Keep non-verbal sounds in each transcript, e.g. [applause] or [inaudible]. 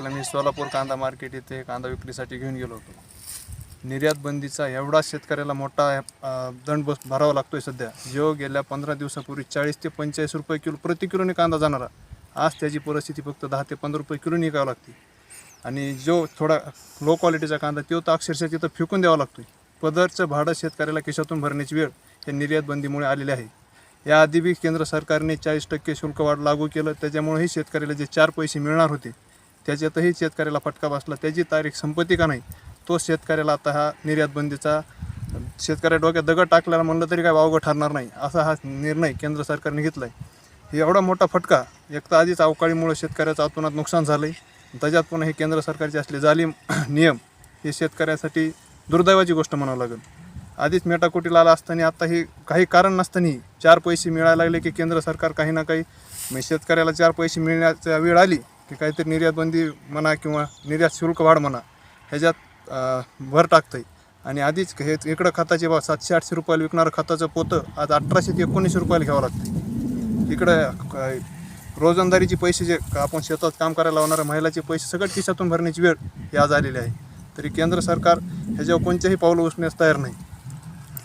मी सोलापूर कांदा मार्केट येथे कांदा विक्रीसाठी घेऊन गेलो होतो. निर्यात बंदीचा एवढा शेतकऱ्याला मोठा दंड बस भरावा लागतो आहे सध्या. जो गेल्या पंधरा दिवसापूर्वी चाळीस ते पंचेचाळीस रुपये किलो प्रति किलोने कांदा जाणारा आज त्याची परिस्थिती फक्त दहा ते पंधरा रुपये किलो निघावं लागते. आणि जो थोडा लो क्वालिटीचा कांदा तो तर अक्षरशः तिथं फेकून द्यावा लागतो पदरचं भाडं शेतकऱ्याला खिशातून भरण्याची वेळ या निर्यात बंदीमुळे आलेली आहे. याआधी बी केंद्र सरकारने चाळीस टक्के शुल्क वाढ लागू केलं. त्याच्यामुळेही शेतकऱ्याला जे चार पैसे मिळणार होते त्याच्यातही शेतकऱ्याला फटका बसला. त्याची तारीख संपत्ती का नाही तो शेतकऱ्याला आता हा निर्यात बंदीचा शेतकऱ्या डोक्यात दगड टाकल्याला म्हणलं तरी काय वावगं ठरणार नाही. असा हा निर्णय केंद्र सरकारने घेतला आहे एवढा मोठा फटका एक तर आधीच अवकाळीमुळे शेतकऱ्याचं अतोनात नुकसान झालं आहे त्याच्यात पुन्हा हे केंद्र सरकारचे असले जालीम [clears throat] नियम हे शेतकऱ्यासाठी दुर्दैवाची गोष्ट म्हणावं लागेल. आधीच मेटाकुटीला आला असताना आता हे काही कारण नसताना चार पैसे मिळायला लागले की केंद्र सरकार काही ना काही शेतकऱ्याला चार पैसे मिळण्याचा वेळ आली की काहीतरी निर्यात बंदी म्हणा किंवा निर्यात शुल्क वाढ म्हणा ह्याच्यात भर टाकतं आहे आणि आधीच हे इकडं खताचे भाव सातशे आठशे रुपयाला विकणारं खताचं पोतं आज अठराशे ते एकोणीसशे रुपयाला घ्यावं लागतं इकडं काय रोजंदारीचे पैसे जे आपण शेतात काम करायला लावणाऱ्या महिलाचे पैसे सगळं खिशातून भरण्याची वेळ ही आज आलेली आहे. तरी केंद्र सरकार ह्याच्यावर कोणत्याही पावलं उचण्यास तयार नाही.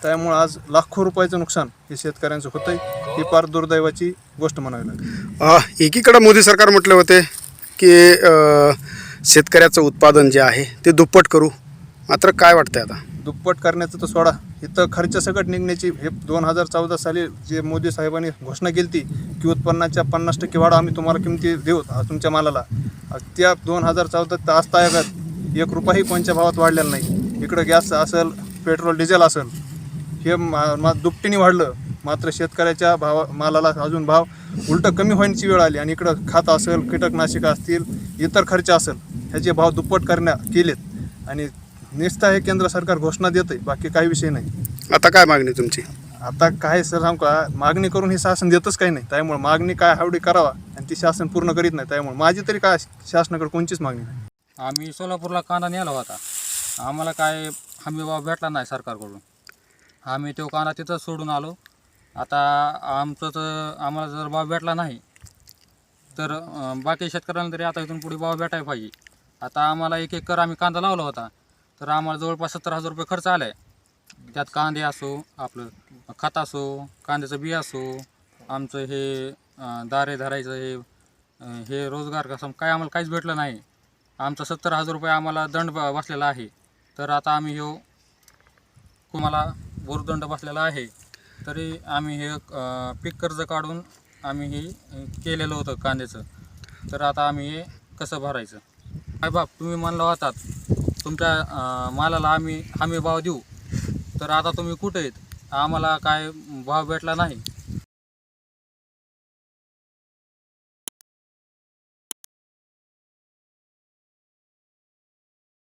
त्यामुळं आज लाखो रुपयाचं नुकसान हे शेतकऱ्यांचं होतं आहे ही फार दुर्दैवाची गोष्ट म्हणावी लागेल. अ, एकीकडं मोदी सरकार म्हटले होते की शेतकऱ्याचं उत्पादन जे आहे ते दुप्पट करू. मात्र काय वाटतंय आता? दुप्पट करण्याचं तर सोडा. इथं खर्च सकट निघण्याची हे दोन हजार चौदा साली जे मोदी साहेबांनी घोषणा केली ती की उत्पन्नाच्या पन्नास टक्के वाढ आम्ही तुम्हाला किमती देऊ तुमच्या मालाला. त्या दोन हजार चौदा आज तायगात एक रुपयाही कोणत्या भावात वाढलेला नाही. इकडं गॅस असेल पेट्रोल डिझेल असेल हे मा दुपटीने वाढलं. मात्र शेतकऱ्याच्या भावा मालाला अजून भाव उलटं कमी होण्याची वेळ आली आणि इकडं खत असेल कीटकनाशकं असतील इतर खर्च असेल ह्याचे भाव दुप्पट करण्या केलेत. आणि नुसतं हे केंद्र सरकार घोषणा देत आहे बाकी काही विषय नाही. आता काय मागणी तुमची? आता काय सर सांगू का? मागणी करून हे शासन देतच काही नाही. त्यामुळे मागणी काय हवडी करावा आणि ती शासन पूर्ण करीत नाही. त्यामुळे माझी तरी काय शासनाकडे कोणतीच मागणी नाही. आम्ही सोलापूरला कांदा नेला होता. आम्हाला काय हमी भाव भेटला नाही सरकारकडून. आम्ही तो कांदा तिथंच सोडून आलो. आता आमचं तर आम्हाला जर भाव भेटला नाही तर अं, बाकी शेतकऱ्यांना तरी आता इथून पुढे भाव भेटायला पाहिजे. आता आम्हाला एक एकर आम्ही कांदा लावला होता तर आम्हाला जवळपास सत्तर हजार रुपये खर्च आला आहे त्यात कांदे असो आपलं खत असो कांद्याचं बी असो आमचं हे अं, दारे धरायचं हे अं, हे रोजगार कसं काय आम्हाला काहीच भेटलं नाही. आमचा सत्तर हजार रुपये आम्हाला दंड ब- बसलेला आहे. तर आता आम्ही ह्यो कुमाला भोरदंड बसलेला आहे. तरी आम्ही हे पीक कर्ज काढून आम्ही हे केलेलं होतं कांद्याचं. तर आता आम्ही हे कसं भरायचं? काय बाप तुम्ही म्हणला होतात तुमच्या मालाला आम्ही हमी भाव देऊ. तर आता तुम्ही कुठे आहेत? आम्हाला काय भाव भेटला नाही.